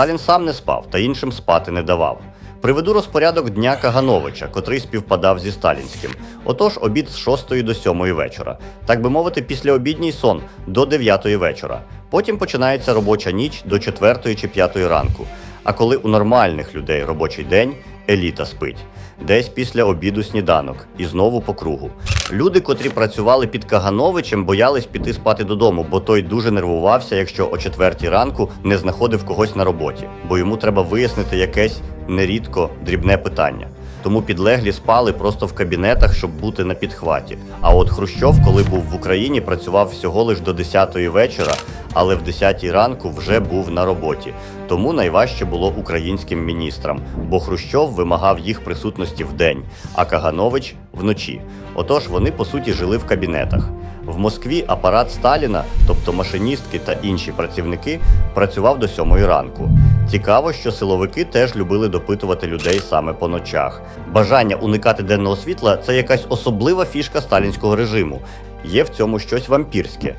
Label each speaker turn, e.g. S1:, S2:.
S1: Сталін сам не спав та іншим спати не давав. Приведу розпорядок дня Кагановича, котрий співпадав зі сталінським. Отож, обід з 6 до 7 вечора, так би мовити, післяобідній сон до 9 вечора. Потім починається робоча ніч до 4 чи 5 ранку. А коли у нормальних людей робочий день, еліта спить. Десь після обіду сніданок і знову по кругу. Люди, котрі працювали під Кагановичем, боялись піти спати додому, бо той дуже нервувався, якщо о четвертій ранку не знаходив когось на роботі, бо йому треба вияснити якесь нерідко дрібне питання. Тому підлеглі спали просто в кабінетах, щоб бути на підхваті. А от Хрущов, коли був в Україні, працював всього лиш до 10-ї вечора, але в 10-й ранку вже був на роботі. Тому найважче було українським міністрам, бо Хрущов вимагав їх присутності вдень, а Каганович вночі. Отож вони по суті жили в кабінетах. В Москві апарат Сталіна, тобто машиністки та інші працівники, працював до сьомої ранку. Цікаво, що силовики теж любили допитувати людей саме по ночах. Бажання уникати денного світла це якась особлива фішка сталінського режиму. Є в цьому щось вампірське.